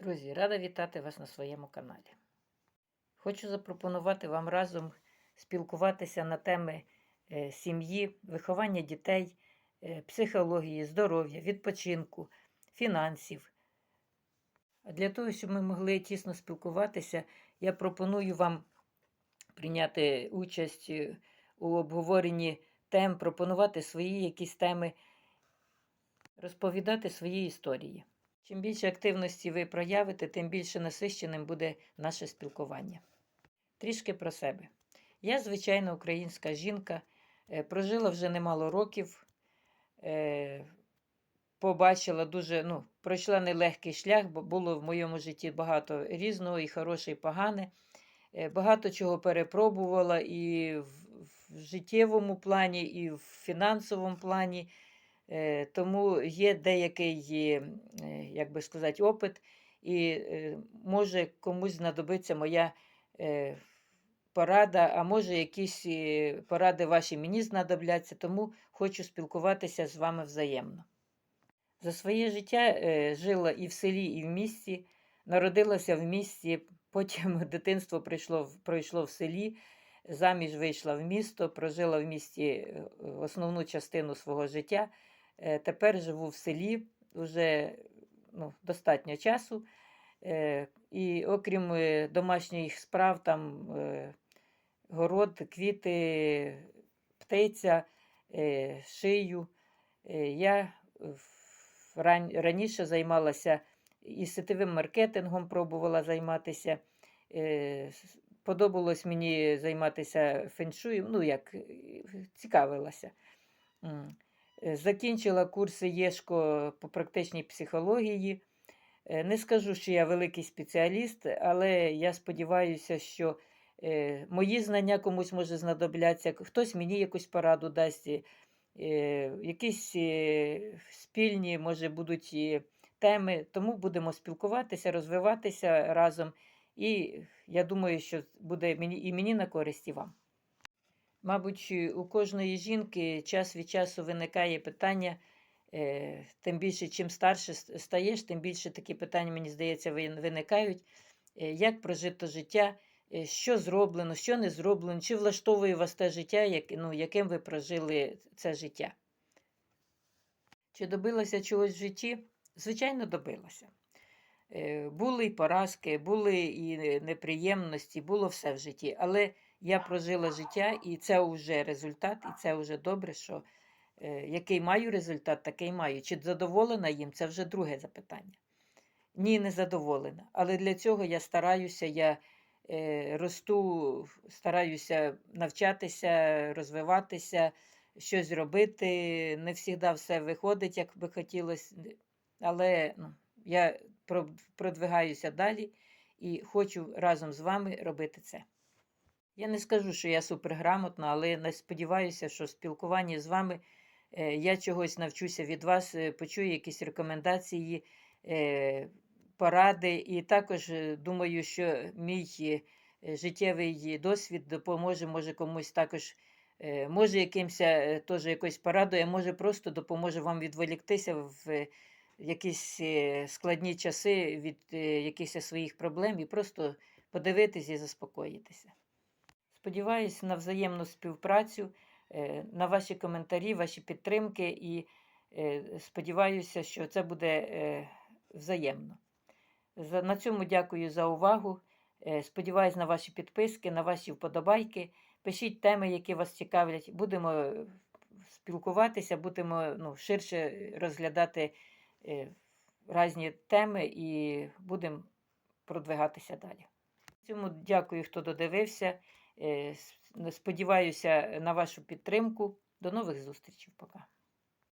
Друзі, рада вітати вас на своєму каналі. Хочу запропонувати вам разом спілкуватися на теми е, сім'ї, виховання дітей, е, психології, здоров'я, відпочинку, фінансів. А для того, щоб ми могли тісно спілкуватися, я пропоную вам прийняти участь е, у обговоренні тем, пропонувати свої якісь теми, розповідати свої історії. Чим більше активності ви проявите, тим більше насищеним буде наше спілкування. Трішки про себе. Я звичайна українська жінка, е, прожила вже немало років, е, побачила дуже, ну, пройшла нелегкий шлях, бо було в моєму житті багато різного, і хороше, і погане. Е, Багато чого перепробувала і в життєвому плані, і в фінансовому плані. Е, Тому є деякий, е, як би сказати, опит, і е, може комусь знадобиться моя порада, а може якісь поради ваші мені знадобляться, тому хочу спілкуватися з вами взаємно. За своє життя жила і в селі, і в місті, народилася в місті, потім дитинство прийшло, пройшло в селі, заміж вийшла в місто, прожила в місті основну частину свого життя. Е, Тепер живу в селі вже ну, достатньо часу. Е, І окрім е, домашніх справ, там город, квіти, птиця, шию. Я раніше займалася і сетевим маркетингом, пробувала займатися. Подобалось мені займатися феншуєм, ну як цікавилася. Е, Закінчила курси ЄШКО по практичній психології. Е, Не скажу, що я великий спеціаліст, але я сподіваюся, що е, мої знання комусь може знадобляться, хтось мені якусь пораду дасть, якісь спільні, може, будуть теми. Тому будемо спілкуватися, розвиватися разом. І я думаю, що буде мені, і мені на користь, і вам. Мабуть, е, у кожної жінки час від часу виникає питання, е, тим більше, чим старше стаєш, тим більше такі питання, мені здається, виникають. Е, Як прожито життя, що зроблено, що не зроблено, чи влаштовує вас те життя, як, ну, яким ви прожили це життя. Чи добилася чогось в житті? Звичайно, добилася. Були і поразки, були і неприємності, було все в житті. Але я прожила життя, і це вже результат, і це вже добре, що е, який маю результат, такий маю. Чи задоволена їм, це вже друге запитання. Ні, не задоволена. Але для цього я стараюся, я е, росту, стараюся навчатися, розвиватися, щось робити. Не завжди все виходить, як би хотілося, але ну, я продвигаюся далі і хочу разом з вами робити це. Я не скажу, що я суперграмотна, але не сподіваюся, що в спілкуванні з вами е, я чогось навчуся від вас, е, почую якісь рекомендації, е, поради. І також думаю, що мій життєвий досвід допоможе, може комусь також, може якимсь е, теж якоюсь порадою, а може просто допоможе вам відволіктися в якісь складні часи від якихось своїх проблем і просто подивитись і заспокоїтися. Сподіваюся на взаємну співпрацю, е, на ваші коментарі, ваші підтримки і е, сподіваюся, що це буде е, взаємно. На цьому дякую за увагу. Сподіваюсь на ваші підписки, на ваші вподобайки. Пишіть теми, які вас цікавлять. Будемо спілкуватися, будемо ну, ширше розглядати різні теми і будемо продвигатися далі. Цьому дякую, хто додивився. Е, Сподіваюся на вашу підтримку. До нових зустрічей. Пока.